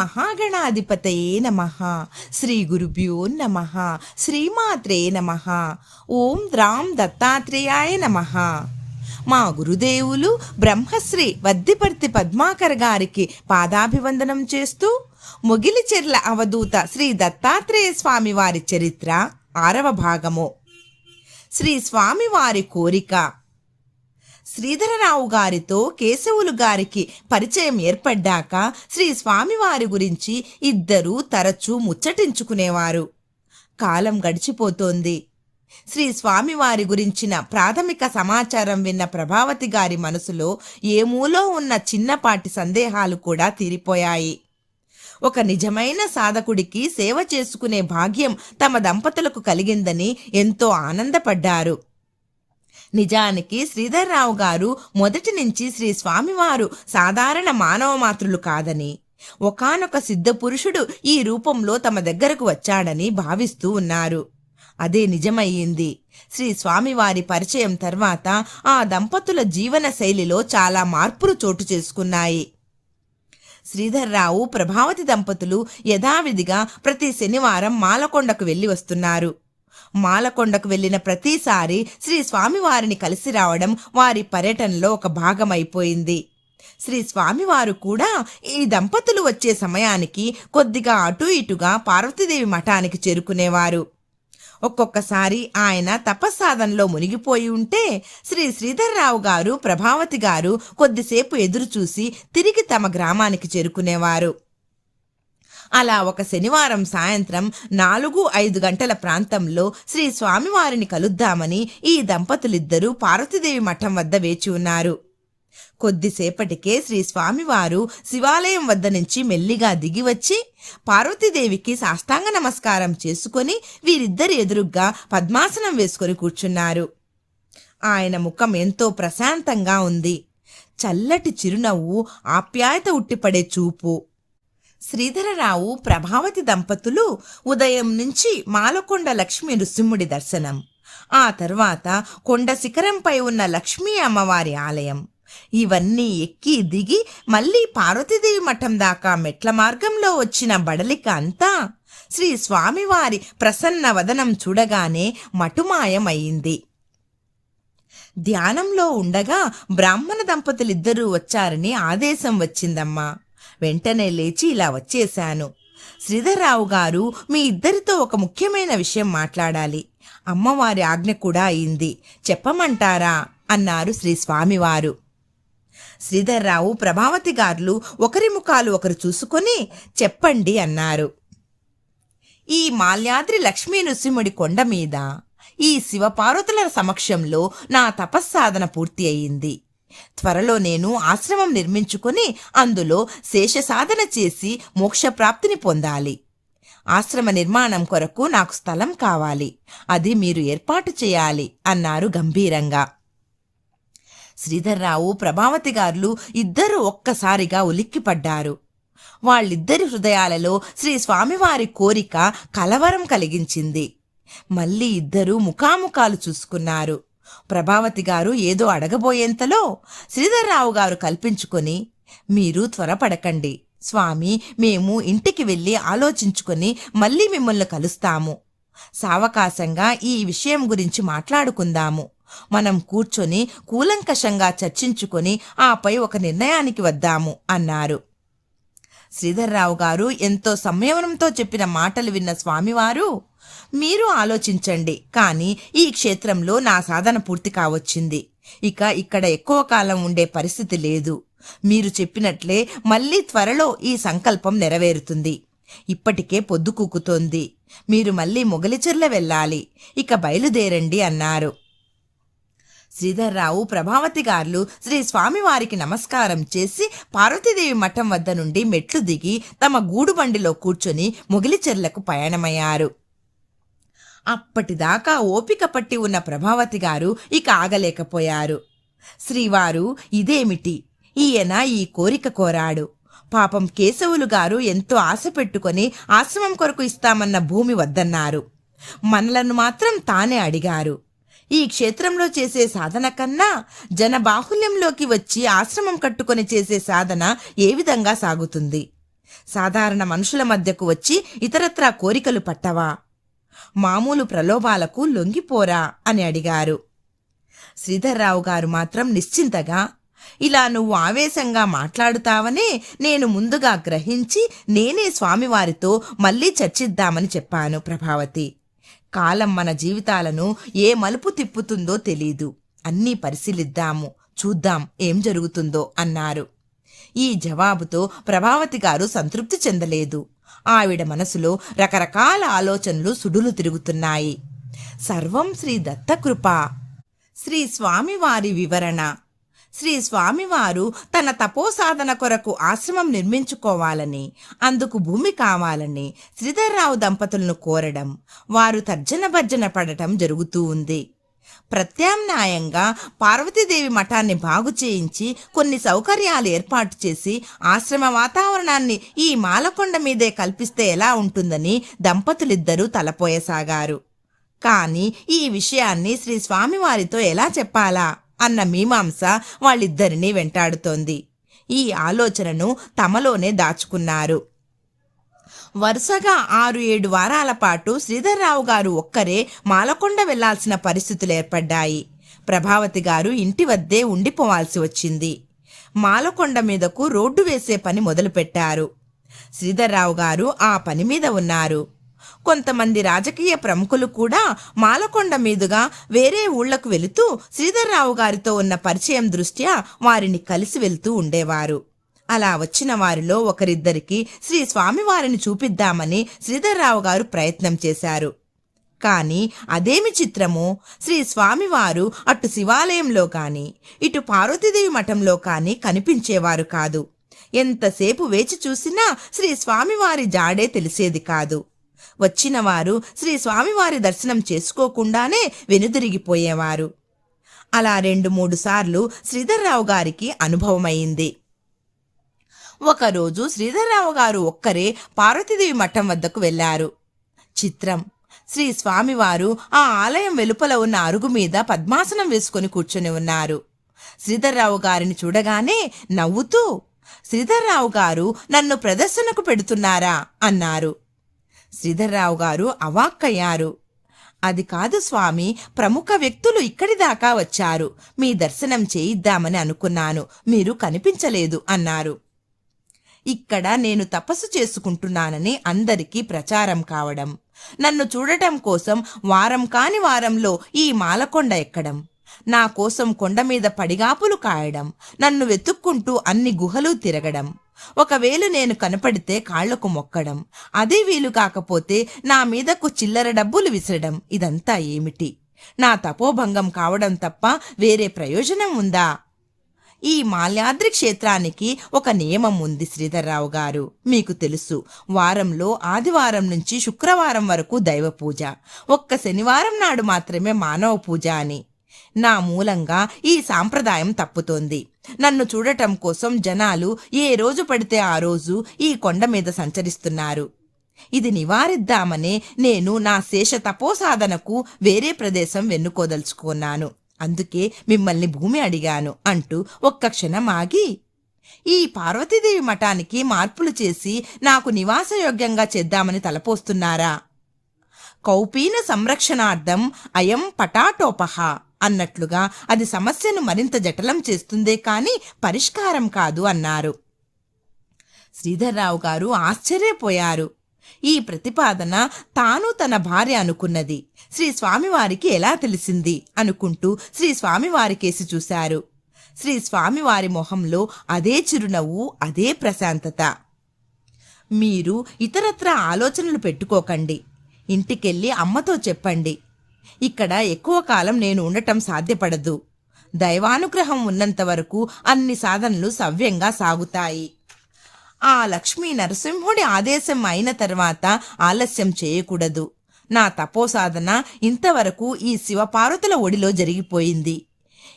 మహాగణాధిపతయే నమ. శ్రీ గురుభ్యో నమ. శ్రీమాత్రే నమ. ఓం ద్రాం దత్తాత్రేయాయ నమ. మా గురుదేవులు బ్రహ్మశ్రీ వద్దిపర్తి పద్మాకర్ గారికి పాదాభివందనం చేస్తూ మొగిలిచెర్ల అవధూత శ్రీ దత్తాత్రేయ స్వామి వారి చరిత్ర ఆరవ భాగము. శ్రీ స్వామివారి కోరిక శ్రీధరరావు గారితో కేశవులు గారికి పరిచయం ఏర్పడ్డాక శ్రీ స్వామివారి గురించి ఇద్దరూ తరచూ ముచ్చటించుకునేవారు. కాలం గడిచిపోతోంది. శ్రీ స్వామివారి గురించిన ప్రాథమిక సమాచారం విన్న ప్రభావతి గారి మనసులో ఏమూలో ఉన్న చిన్నపాటి సందేహాలు కూడా తీరిపోయాయి. ఒక నిజమైన సాధకుడికి సేవ చేసుకునే భాగ్యం తమ దంపతులకు కలిగిందని ఎంతో ఆనందపడ్డారు. నిజానికి శ్రీధర్రావు గారు మొదటి నుంచి శ్రీ స్వామివారు సాధారణ మానవ మాతృలు కాదని ఒకానొక సిద్ధ పురుషుడు ఈ రూపంలో తమ దగ్గరకు వచ్చాడని భావిస్తూ ఉన్నారు. అదే నిజమయ్యింది. శ్రీ స్వామివారి పరిచయం తర్వాత ఆ దంపతుల జీవన శైలిలో చాలా మార్పులు చోటు చేసుకున్నాయి. శ్రీధర్రావు ప్రభావతి దంపతులు యథావిధిగా ప్రతి శనివారం మాలకొండకు వెళ్ళి వస్తున్నారు. మాలకొండకు వెళ్ళిన ప్రతిసారి శ్రీ స్వామివారిని కలిసి రావడం వారి పర్యటనలో ఒక భాగమైపోయింది. శ్రీ స్వామివారు కూడా ఈ దంపతులు వచ్చే సమయానికి కొద్దిగా అటు ఇటుగా పార్వతీదేవి మఠానికి చేరుకునేవారు. ఒక్కొక్కసారి ఆయన తపస్సాధనలో మునిగిపోయి ఉంటే శ్రీ శ్రీధర్రావు గారు ప్రభావతి గారు కొద్దిసేపు ఎదురుచూసి తిరిగి తమ గ్రామానికి చేరుకునేవారు. అలా ఒక శనివారం సాయంత్రం నాలుగు ఐదు గంటల ప్రాంతంలో శ్రీ స్వామివారిని కలుద్దామని ఈ దంపతులిద్దరూ పార్వతీదేవి మఠం వద్ద వేచి ఉన్నారు. కొద్దిసేపటికే శ్రీ స్వామివారు శివాలయం వద్ద నుంచి మెల్లిగా దిగివచ్చి పార్వతీదేవికి సాష్టాంగ నమస్కారం చేసుకొని వీరిద్దరి ఎదురుగ్గా పద్మాసనం వేసుకొని కూర్చున్నారు. ఆయన ముఖం ఎంతో ప్రశాంతంగా ఉంది. చల్లటి చిరునవ్వు ఆప్యాయత ఉట్టిపడే చూపు శ్రీధరరావు ప్రభావతి దంపతులు ఉదయం నుంచి మాలకొండ లక్ష్మీ నృసింహుడి దర్శనం. ఆ తర్వాత కొండ శిఖరంపై ఉన్న లక్ష్మీ అమ్మవారి ఆలయం. ఇవన్నీ ఎక్కి దిగి మళ్ళీ పార్వతీదేవి మఠం దాకా మెట్ల మార్గంలో వచ్చిన బడలిక అంతా శ్రీ స్వామివారి ప్రసన్న వదనం చూడగానే మటుమాయమయ్యింది ధ్యానంలో ఉండగా బ్రాహ్మణ దంపతులిద్దరూ వచ్చారని ఆదేశం వచ్చిందమ్మా. వెంటనే లేచి ఇలా వచ్చేశాను. శ్రీధర్రావు గారు మీ ఇద్దరితో ఒక ముఖ్యమైన విషయం మాట్లాడాలి. అమ్మవారి ఆజ్ఞ కూడా అయింది. చెప్పమంటారా? అన్నారు శ్రీ స్వామివారు. శ్రీధర్రావు ప్రభావతి గారులు ఒకరి ముఖాలు ఒకరు చూసుకొని చెప్పండి అన్నారు. ఈ మాల్యాద్రి లక్ష్మీ నృసింహుడి కొండ మీద ఈ శివపార్వతుల సమక్షంలో నా తపస్సాధన పూర్తి అయింది. త్వరలో నేను ఆశ్రమం నిర్మించుకొని అందులో శేష సాధన చేసి మోక్షప్రాప్తిని పొందాలి. ఆశ్రమ నిర్మాణం కొరకు నాకు స్థలం కావాలి. అది మీరు ఏర్పాటు చేయాలి అన్నారు గంభీరంగా. శ్రీధర్రావు ప్రభావతి గారులు ఇద్దరూ ఒక్కసారిగా ఉలిక్కిపడ్డారు. వాళ్ళిద్దరి హృదయాలలో శ్రీ స్వామివారి కోరిక కలవరం కలిగించింది. మళ్ళీ ఇద్దరూ ముఖాముఖాలు చూసుకున్నారు. ప్రభావతి గారు ఏదో అడగబోయేంతలో శ్రీధర్రావు గారు కల్పించుకొని మీరు త్వరపడకండి. స్వామి మేము ఇంటికి వెళ్ళి ఆలోచించుకొని మళ్ళీ మిమ్మల్ని కలుస్తాము. సావకాశంగా ఈ విషయం గురించి మాట్లాడుకుందాము. మనం కూర్చొని కూలంకషంగా చర్చించుకొని ఆపై ఒక నిర్ణయానికి వద్దాము అన్నారు. శ్రీధర్రావు గారు ఎంతో సంయమనంతో చెప్పిన మాటలు విన్న స్వామివారు మీరు ఆలోచించండి. కానీ ఈ క్షేత్రంలో నా సాధన పూర్తి కావచ్చింది. ఇక ఇక్కడ ఎక్కువ కాలం ఉండే పరిస్థితి లేదు. మీరు చెప్పినట్లే మళ్ళీ త్వరలో ఈ సంకల్పం నెరవేరుతుంది. ఇప్పటికే పొద్దుకూకుతోంది. మీరు మళ్ళీ మొగలిచెర్ల వెళ్ళాలి. ఇక బయలుదేరండి అన్నారు. శ్రీధర్రావు ప్రభావతి గారులు శ్రీ స్వామివారికి నమస్కారం చేసి పార్వతీదేవి మఠం వద్ద నుండి మెట్లు దిగి తమ గూడుబండిలో కూర్చొని మొగిలిచెర్లకు పయనమయ్యారు. అప్పటిదాకా ఓపిక పట్టి ఉన్న ప్రభావతి గారు ఇక ఆగలేకపోయారు. శ్రీవారు ఇదేమిటి? ఈయన ఈ కోరిక కోరాడు. పాపం కేశవులు గారు ఎంతో ఆశ పెట్టుకొని ఆశ్రమం కొరకు ఇస్తామన్న భూమి వద్దన్నారు. మనలను మాత్రం తానే అడిగారు. ఈ క్షేత్రంలో చేసే సాధన కన్నా జనబాహుల్యంలోకి వచ్చి ఆశ్రమం కట్టుకొని చేసే సాధన ఏ విధంగా సాగుతుంది? సాధారణ మనుషుల మధ్యకు వచ్చి ఇతరత్రా కోరికలు పట్టవా? మామూలు ప్రలోభాలకు లొంగిపోరా అని అడిగారు. శ్రీధర్రావు గారు మాత్రం నిశ్చింతగా ఇలా నువ్వు ఆవేశంగా మాట్లాడుతావనే నేను ముందుగా గ్రహించి నేనే స్వామివారితో మళ్ళీ చర్చిద్దామని చెప్పాను ప్రభావతి. కాలం మన జీవితాలను ఏ మలుపు తిప్పుతుందో తెలీదు. అన్నీ పరిశీలిద్దాము చూద్దాం ఏం జరుగుతుందో అన్నారు. ఈ జవాబుతో ప్రభావతి గారు సంతృప్తి చెందలేదు. ఆవిడ మనసులో రకరకాల ఆలోచనలు సుడులు తిరుగుతున్నాయి. సర్వం శ్రీ దత్తకృప శ్రీ స్వామివారి వివరణ. శ్రీ స్వామివారు తన తపోసాధన కొరకు ఆశ్రమం నిర్మించుకోవాలని అందుకు భూమి కావాలని శ్రీధర్రావు దంపతులను కోరడం వారు తర్జన భర్జన పడటం జరుగుతూ ఉంది. ప్రత్యామ్నాయంగా పార్వతీదేవి మఠాన్ని బాగు చేయించి కొన్ని సౌకర్యాలు ఏర్పాటు చేసి ఆశ్రమ వాతావరణాన్ని ఈ మాలకొండ మీదే కల్పిస్తే ఎలా ఉంటుందని దంపతులిద్దరూ తలపోయసాగారు. కానీ ఈ విషయాన్ని శ్రీ స్వామివారితో ఎలా చెప్పాలా అన్న మీమాంస వాళ్ళిద్దరినీ వెంటాడుతోంది. ఈ ఆలోచనను తమలోనే దాచుకున్నారు. వరుసగా ఆరు ఏడు వారాల పాటు శ్రీధర్రావు గారు ఒక్కరే మాలకొండ వెళ్ళాల్సిన పరిస్థితులు ఏర్పడ్డాయి. ప్రభావతి గారు ఇంటి వద్దే ఉండిపోవాల్సి వచ్చింది. మాలకొండ మీదకు రోడ్డు వేసే పని మొదలుపెట్టారు. శ్రీధర్రావు గారు ఆ పని మీద ఉన్నారు. కొంతమంది రాజకీయ ప్రముఖులు కూడా మాలకొండ మీదుగా వేరే ఊళ్ళకు వెళుతూ శ్రీధర్రావు గారితో ఉన్న పరిచయం దృష్ట్యా వారిని కలిసి వెళ్తూ ఉండేవారు. అలా వచ్చిన వారిలో ఒకరిద్దరికి శ్రీ స్వామివారిని చూపిద్దామని శ్రీధర్రావు గారు ప్రయత్నం చేశారు. కాని అదేమి చిత్రము? శ్రీ స్వామివారు అటు శివాలయంలో కాని ఇటు పార్వతీదేవి మఠంలో కాని కనిపించేవారు కాదు. ఎంతసేపు వేచి చూసినా శ్రీ స్వామివారి జాడే తెలిసేది కాదు. వచ్చినవారు శ్రీ స్వామివారి దర్శనం చేసుకోకుండానే వెనుదిరిగిపోయేవారు. అలా రెండు మూడు సార్లు శ్రీధర్రావు గారికి అనుభవమైంది. ఒకరోజు శ్రీధర్రావు గారు ఒక్కరే పార్వతీదేవి మఠం వద్దకు వెళ్ళారు చిత్రం. శ్రీ స్వామివారు ఆ ఆలయం వెలుపల ఉన్న అరుగు మీద పద్మాసనం వేసుకుని కూర్చొని ఉన్నారు. శ్రీధర్రావు గారిని చూడగానే నవ్వుతూ శ్రీధర్రావు గారు నన్ను ప్రదర్శనకు పెడుతున్నారా? అన్నారు. శ్రీధర్రావు గారు అవాక్కయ్యారు. అది కాదు స్వామి ప్రముఖ వ్యక్తులు ఇక్కడి దాకా వచ్చారు. మీ దర్శనం చేయిద్దామని అనుకున్నాను. మీరు కనిపించలేదు అన్నారు. ఇక్కడ నేను తపస్సు చేసుకుంటున్నానని అందరికీ ప్రచారం కావడం. నన్ను చూడటం కోసం వారం కాని వారంలో ఈ మాలకొండ ఎక్కడం. నా కోసం కొండ మీద పడిగాపులు కాయడం. నన్ను వెతుక్కుంటూ అన్ని గుహలు తిరగడం. ఒకవేళ నేను కనపడితే కాళ్ళకు మొక్కడం. అదే వీలు కాకపోతే నా మీదకు చిల్లర డబ్బులు విసరడం. ఇదంతా ఏమిటి? నా తపోభంగం కావడం తప్ప వేరే ప్రయోజనం ఉందా? ఈ మాల్యాద్రి క్షేత్రానికి ఒక నియమం ఉంది శ్రీధర్రావు గారు. మీకు తెలుసు వారంలో ఆదివారం నుంచి శుక్రవారం వరకు దైవ పూజ. ఒక్క శనివారం నాడు మాత్రమే మానవ పూజ అని. నా మూలంగా ఈ సాంప్రదాయం తప్పుతోంది. నన్ను చూడటం కోసం జనాలు ఏ రోజు పడితే ఆ రోజు ఈ కొండ మీద సంచరిస్తున్నారు. ఇది నివారిద్దామనే నేను నా శేష తపోసాధనకు వేరే ప్రదేశం వెన్నుకోదలుచుకున్నాను. అందుకే మిమ్మల్ని భూమి అడిగాను అంటూ ఒక్క క్షణం ఆగి ఈ పార్వతీదేవి మఠానికి మార్పులు చేసి నాకు నివాసయోగ్యంగా చేద్దామని తలపోస్తున్నారా? కౌపీన సంరక్షణార్థం అయం పటాటోపహ అన్నట్లుగా అది సమస్యను మరింత జటలం చేస్తుందే కాని పరిష్కారం కాదు అన్నారు. శ్రీధర్రావు గారు ఆశ్చర్యపోయారు. ఈ ప్రతిపాదన తాను తన భార్య అనుకున్నది. శ్రీ స్వామివారికి ఎలా తెలిసింది? అనుకుంటూ శ్రీ స్వామివారికేసి చూశారు. శ్రీ స్వామివారి మొహంలో అదే చిరునవ్వు అదే ప్రశాంతత. మీరు ఇతరత్ర ఆలోచనలు పెట్టుకోకండి. ఇంటికెళ్ళి అమ్మతో చెప్పండి. ఇక్కడ ఎక్కువ కాలం నేను ఉండటం సాధ్యపడదు. దైవానుగ్రహం ఉన్నంత వరకు అన్ని సాధనలు సవ్యంగా సాగుతాయి. ఆ లక్ష్మీ నరసింహుడి ఆదేశం అయిన తర్వాత ఆలస్యం చేయకూడదు. నా తపోసాధన ఇంతవరకు ఈ శివపార్వతుల ఒడిలో జరిగిపోయింది.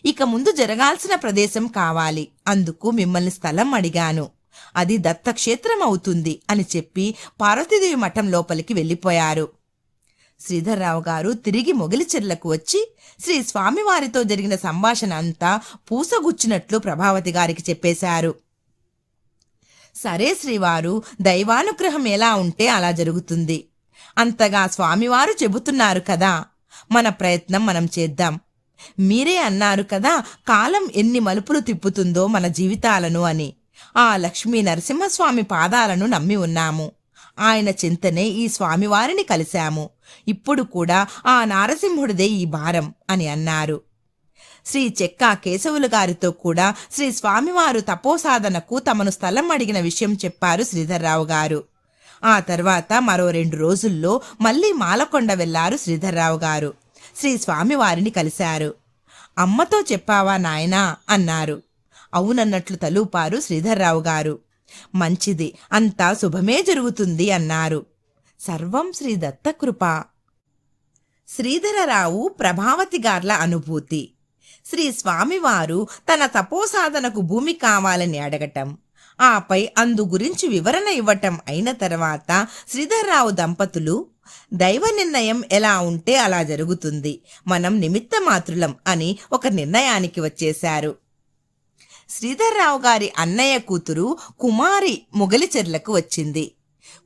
ఇక ముందు జరగాల్సిన ప్రదేశం కావాలి. అందుకు మిమ్మల్ని స్థలం అడిగాను. అది దత్తక్షేత్రం అవుతుంది అని చెప్పి పార్వతీదేవి మఠం లోపలికి వెళ్ళిపోయారు. శ్రీధర్రావు గారు తిరిగి మొగిలిచెర్లకు వచ్చి శ్రీ స్వామివారితో జరిగిన సంభాషణ అంతా పూసగుచ్చినట్లు ప్రభావతి గారికి చెప్పేశారు. సరే శ్రీవారు దైవానుగ్రహం ఎలా ఉంటే అలా జరుగుతుంది. అంతగా స్వామివారు చెబుతున్నారు కదా. మన ప్రయత్నం మనం చేద్దాం. మీరే అన్నారు కదా కాలం ఎన్ని మలుపులు తిప్పుతుందో మన జీవితాలను అని. ఆ లక్ష్మీ నరసింహస్వామి పాదాలను నమ్మి ఉన్నాము. ఆయన చింతనే ఈ స్వామివారిని కలిశాము. ఇప్పుడు కూడా ఆ నారసింహుడిదే ఈ భారం అని అన్నారు. శ్రీ చెక్క కేశవులు గారితో కూడా శ్రీ స్వామివారు తపోసాధనకు తమను స్థలం అడిగిన విషయం చెప్పారు శ్రీధర్రావు గారు. ఆ తర్వాత మరో రెండు రోజుల్లో మళ్ళీ మాలకొండ వెళ్ళారు శ్రీధర్రావు గారు. శ్రీ స్వామివారిని కలిశారు. అమ్మతో చెప్పావా నాయనా అన్నారు. అవునన్నట్లు తలూపారు శ్రీధర్రావు గారు. మంచిది. అంతా శుభమే జరుగుతుంది అన్నారు. సర్వం శ్రీ దత్తకృప. శ్రీధరరావు ప్రభావతి గార్ల అనుభూతి. శ్రీ స్వామివారు తన తపోసాధనకు భూమి కావాలని అడగటం. ఆపై అందు గురించి వివరణ ఇవ్వటం అయిన తర్వాత శ్రీధర్రావు దంపతులు దైవ నిర్ణయం ఎలా ఉంటే అలా జరుగుతుంది. మనం నిమిత్త మాతృలం అని ఒక నిర్ణయానికి వచ్చేశారు. శ్రీధర్రావు గారి అన్నయ్య కూతురు కుమారి మొగలిచెర్లకు వచ్చింది.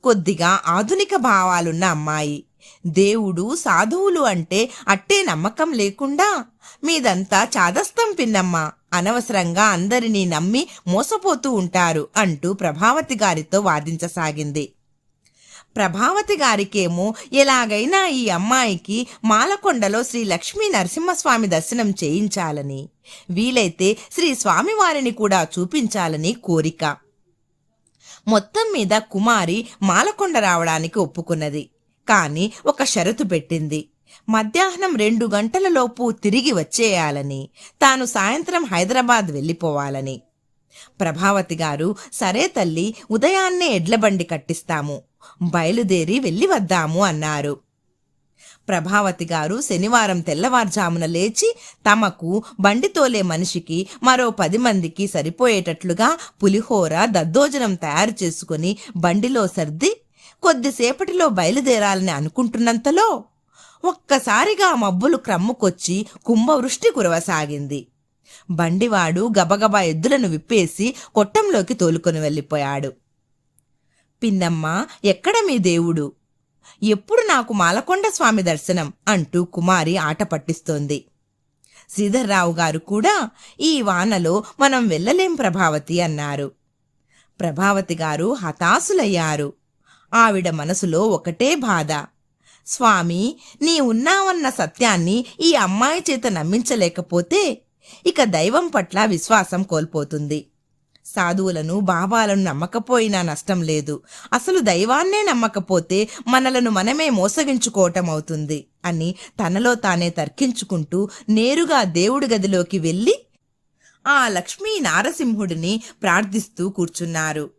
కొద్దిగా ఆధునిక భావాలున్న అమ్మాయి. దేవుడు సాధువులు అంటే అట్టే నమ్మకం లేకుండా మీదంతా చాదస్తం పిన్నమ్మ. అనవసరంగా అందరినీ నమ్మి మోసపోతూ ఉంటారు అంటూ ప్రభావతి గారితో వాదించసాగింది. ప్రభావతి గారికేమో ఎలాగైనా ఈ అమ్మాయికి మాలకొండలో శ్రీ లక్ష్మీ నరసింహస్వామి దర్శనం చేయించాలని వీలైతే శ్రీ స్వామివారిని కూడా చూపించాలని కోరిక. మొత్తం మీద కుమారి మాలకొండ రావడానికి ఒప్పుకున్నది. కానీ ఒక షరతు పెట్టింది. మధ్యాహ్నం రెండు గంటలలోపు తిరిగి వచ్చేయాలని తాను సాయంత్రం హైదరాబాద్ వెళ్ళిపోవాలని. ప్రభావతి గారు సరే తల్లి ఉదయాన్నే ఎడ్లబండి కట్టిస్తాము బయలుదేరి వెళ్ళి వద్దాము అన్నారు. ప్రభావతి గారు శనివారం తెల్లవారుజామున లేచి తమకు బండి తోలే మనిషికి మరో పది మందికి సరిపోయేటట్లుగా పులిహోర దద్దోజనం తయారు చేసుకుని బండిలో సర్ది కొద్దిసేపటిలో బయలుదేరాలని అనుకుంటున్నంతలో ఒక్కసారిగా మబ్బులు క్రమ్ముకొచ్చి కుంభవృష్టి కురవసాగింది. బండివాడు గబగబా ఎద్దులను విప్పేసి కొట్టంలోకి తోలుకొని వెళ్ళిపోయాడు. పిన్నమ్మ ఎక్కడ మీ దేవుడు? ఎప్పుడు నాకు మాలకొండ స్వామి దర్శనం? అంటూ కుమారి ఆట పట్టిస్తోంది. శ్రీధర్రావు గారు కూడా ఈ వానలో మనం వెళ్ళలేం ప్రభావతి అన్నారు. ప్రభావతి గారు హతాశులయ్యారు. ఆవిడ మనసులో ఒకటే బాధ. స్వామి నీ ఉన్నావన్న సత్యాన్ని ఈ అమ్మాయి చేత నమ్మించలేకపోతే ఇక దైవం పట్ల విశ్వాసం కోల్పోతుంది. సాధువులను బాబాలను నమ్మకపోయినా నష్టం లేదు. అసలు దైవాన్నే నమ్మకపోతే మనలను మనమే మోసగించుకోవటం అవుతుంది అని తనలో తానే తర్కించుకుంటూ నేరుగా దేవుడి గదిలోకి వెళ్ళి ఆ లక్ష్మీ నారసింహుడిని ప్రార్థిస్తూ కూర్చున్నారు.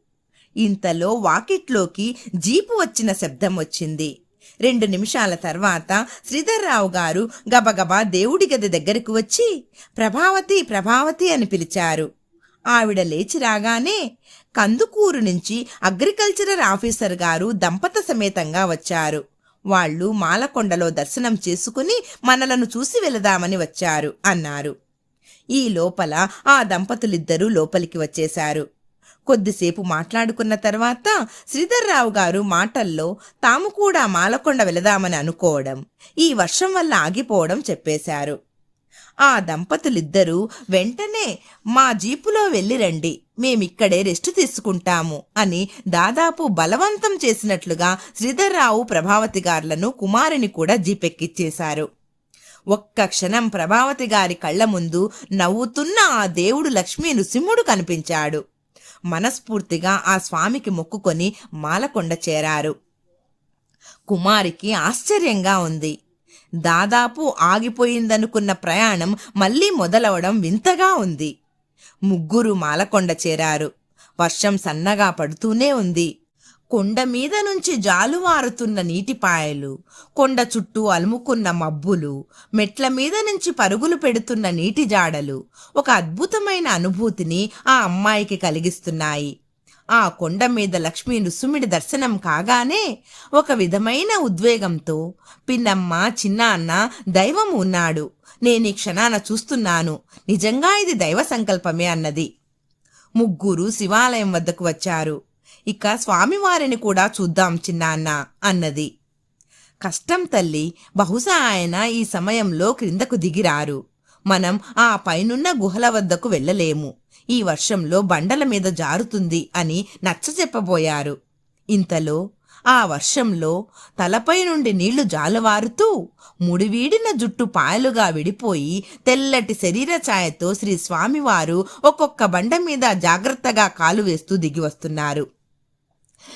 ఇంతలో వాకిట్లోకి జీపు వచ్చిన శబ్దం వచ్చింది. రెండు నిమిషాల తర్వాత శ్రీధర్రావు గారు గబగబా దేవుడి గది దగ్గరకు వచ్చి ప్రభావతి ప్రభావతి అని పిలిచారు. ఆవిడ లేచి రాగానే కందుకూరు నుంచి అగ్రికల్చరల్ ఆఫీసర్ గారు దంపత సమేతంగా వచ్చారు. వాళ్ళు మాలకొండలో దర్శనం చేసుకుని మనలను చూసి వెళదామని వచ్చారు అన్నారు. ఈ లోపల ఆ దంపతులిద్దరూ లోపలికి వచ్చేశారు. కొద్దిసేపు మాట్లాడుకున్న తర్వాత శ్రీధర్రావు గారు మాటల్లో తాము కూడా మాలకొండ వెళదామని అనుకోవడం ఈ వర్షం వల్ల ఆగిపోవడం చెప్పేశారు. ఆ దంపతులిద్దరూ వెంటనే మా జీపులో వెళ్ళి రండి మేమిక్కడే రెస్ట్ తీసుకుంటాము అని దాదాపు బలవంతం చేసినట్లుగా శ్రీధర్రావు ప్రభావతి గారులను కుమారుని కూడా జీపెక్కిచ్చేశారు. ఒక్క క్షణం ప్రభావతి గారి కళ్ళ ముందు నవ్వుతున్న ఆ దేవుడు లక్ష్మీ నృసింహుడు కనిపించాడు. మనస్ఫూర్తిగా ఆ స్వామికి మొక్కుకొని మాలకొండ చేరారు. కుమారికి ఆశ్చర్యంగా ఉంది. దాదాపు ఆగిపోయిందనుకున్న ప్రయాణం మళ్ళీ మొదలవడం వింతగా ఉంది. ముగ్గురు మాలకొండ చేరారు. వర్షం సన్నగా పడుతూనే ఉంది. కొండ మీద నుంచి జాలువారుతున్న నీటిపాయలు కొండ చుట్టూ అలుముకున్న మబ్బులు మెట్ల మీద నుంచి పరుగులు పెడుతున్న నీటి జాడలు ఒక అద్భుతమైన అనుభూతిని ఆ అమ్మాయికి కలిగిస్తున్నాయి. ఆ కొండ మీద లక్ష్మీ నృసుమిడి దర్శనం కాగానే ఒక విధమైన ఉద్వేగంతో పిన్నమ్మ చిన్నాన్న దైవం ఉన్నాడు. నేను ఈ క్షణాన చూస్తున్నాను. నిజంగా ఇది దైవ సంకల్పమే అన్నది. ముగ్గురు శివాలయం వద్దకు వచ్చారు. ఇక స్వామివారిని కూడా చూద్దాం చిన్నాన్న అన్నది. కష్టం తల్లి బహుశా ఆయన ఈ సమయంలో క్రిందకు దిగిరారు. మనం ఆ పైనున్న గుహల వద్దకు వెళ్ళలేము. ఈ వర్షంలో బండల మీద జారుతుంది అని నచ్చ చెప్పబోయారు. ఇంతలో ఆ వర్షంలో తలపై నుండి నీళ్ళు జాలవారుతూ ముడివీడిన జుట్టు పాయలుగా విడిపోయి తెల్లటి శరీర ఛాయతో శ్రీ స్వామివారు ఒక్కొక్క బండ మీద జాగ్రత్తగా కాలు వేస్తూ దిగి వస్తున్నారు.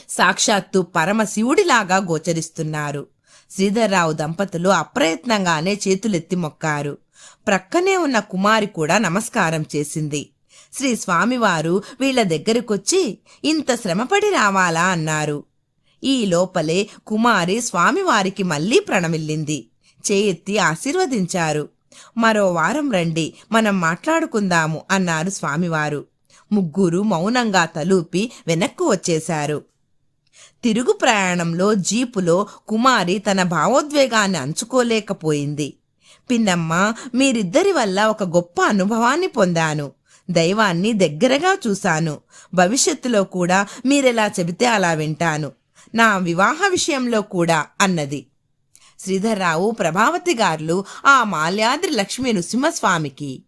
సాక్షాత్తు పరమశివుడిలాగా గోచరిస్తున్నారు. శ్రీధర్రావు దంపతులు అప్రయత్నంగానే చేతులెత్తి మొక్కారు. ప్రక్కనే ఉన్న కుమారి కూడా నమస్కారం చేసింది. శ్రీ స్వామివారు వీళ్ళ దగ్గరకొచ్చి ఇంత శ్రమపడి రావాలా? అన్నారు. ఈ లోపలే కుమారి స్వామివారికి మళ్ళీ ప్రణమిల్లింది. చేయెత్తి ఆశీర్వదించారు. మరో వారం రండి మనం మాట్లాడుకుందాము అన్నారు స్వామివారు. ముగ్గురు మౌనంగా తలూపి వెనక్కు వచ్చేశారు. తిరుగు ప్రయాణంలో జీపులో కుమారి తన భావోద్వేగాన్ని అంచుకోలేకపోయింది. పిన్నమ్మ మీరిద్దరి వల్ల ఒక గొప్ప అనుభవాన్ని పొందాను. దైవాన్ని దగ్గరగా చూశాను. భవిష్యత్తులో కూడా మీరెలా చెబితే అలా వింటాను. నా వివాహ విషయంలో కూడా అన్నది. శ్రీధర్రావు ప్రభావతి గారులు ఆ మాల్యాద్రి లక్ష్మీ నృసింహస్వామికి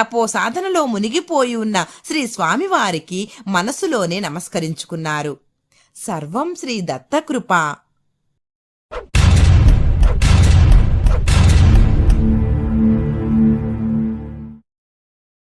తపో సాధనలో మునిగిపోయి ఉన్న శ్రీ స్వామివారికి మనసులోనే నమస్కరించుకున్నారు. సర్వం శ్రీ దత్తకృప.